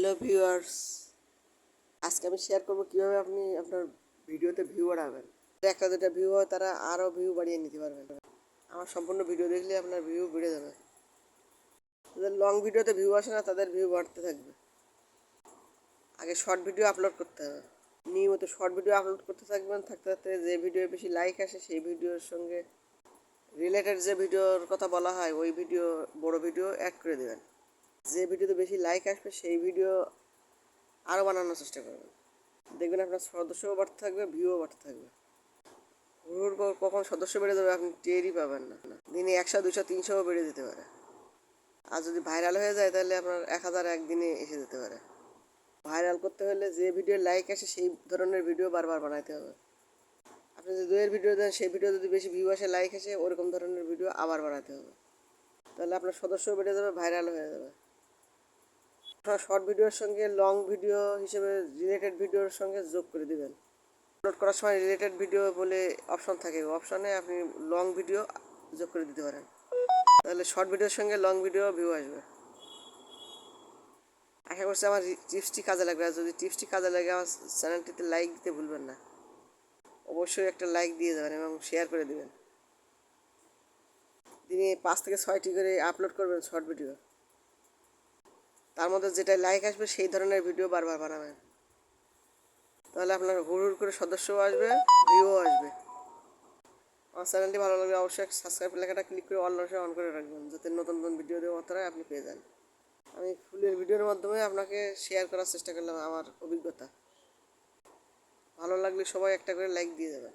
Hello viewers আজকে আমি share করব কীভাবে আপনি আপনার ভিডিওতে ভিউ বাড়াবেন। একটা দুটা ভিউ হয়, তারা আরও ভিউ বাড়িয়ে নিতে পারবেন। আমার সম্পূর্ণ ভিডিও দেখলে আপনার ভিউ বেড়ে যাবে। যাদের লং ভিডিওতে ভিউ আসে না, তাদের ভিউ বাড়তে থাকবে। আগে শর্ট ভিডিও আপলোড করতে হবে। নিয়মিত শর্ট ভিডিও আপলোড করতে থাকবেন। থাকতে থাকতে যে ভিডিও বেশি লাইক আসে, সেই ভিডিওর সঙ্গে রিলেটেড যে ভিডিওর কথা বলা হয়, ওই ভিডিও বড় ভিডিও অ্যাড করে দেবেন। যে ভিডিওতে বেশি লাইক আসবে, সেই ভিডিও আরও বানানোর চেষ্টা করবেন দেখবেন আপনার সদস্যও বাড়তে থাকবে ভিউও বাড়তে থাকবে। হুড় পর কখন সদস্য বেড়ে যাবে আপনি টেরই পাবেন না। দিনে একশো, দুশো, তিনশোও বেড়ে যেতে পারে। আর যদি ভাইরাল হয়ে যায়, তাহলে আপনার এক হাজার একদিনে এসে যেতে পারে। ভাইরাল করতে হলে যে ভিডিও লাইক আসে, সেই ধরনের ভিডিও বারবার বানাইতে হবে। আপনি যদি দুয়ের ভিডিও দেন, সেই ভিডিও যদি বেশি ভিউ আসে লাইক আসে, ওরকম ধরনের ভিডিও আবার বানাতে হবে। তাহলে আপনার সদস্যও বেড়ে যাবে ভাইরাল হয়ে যাবে। শর্ট ভিডিওর সঙ্গে লং ভিডিও হিসেবে রিলেটেড ভিডিওর সঙ্গে যোগ করে দিবেন। আপলোড করার সময় রিলেটেড ভিডিও বলে অপশন থাকে। অপশনে আপনি লং ভিডিও যোগ করে দিতে পারেন। তাহলে শর্ট ভিডিওর সঙ্গে লং ভিডিও ভিউ আসবে। আশা করছি আমার টিপসটি কাজে লাগবে। আর যদি টিপসটি কাজে লাগে, আমার চ্যানেলটিতে লাইক দিতে ভুলবেন না। অবশ্যই একটা লাইক দিয়ে যাবেন এবং শেয়ার করে দেবেন। দিনে পাঁচ থেকে ছয়টি করে আপলোড করবেন শর্ট ভিডিও তার মধ্যে যেটা লাইক আসবে সেই ধরনের ভিডিও বারবার বানাবেন। তাহলে আপনার হুড় হুড় করে সদস্যও আসবে ভিউও আসবে। আমার চ্যানেলটি ভালো লাগলে অবশ্যই সাবস্ক্রাইব লেখাটা ক্লিক করে অল অন করে রাখবেন, যাতে নতুন নতুন ভিডিও দেওয়া মাত্রায় আপনি পেয়ে যান। আমি ফুলের ভিডিওর মাধ্যমে আপনাকে শেয়ার করার চেষ্টা করলাম আমার অভিজ্ঞতা। ভালো লাগলে সবাই একটা করে লাইক দিয়ে দেবেন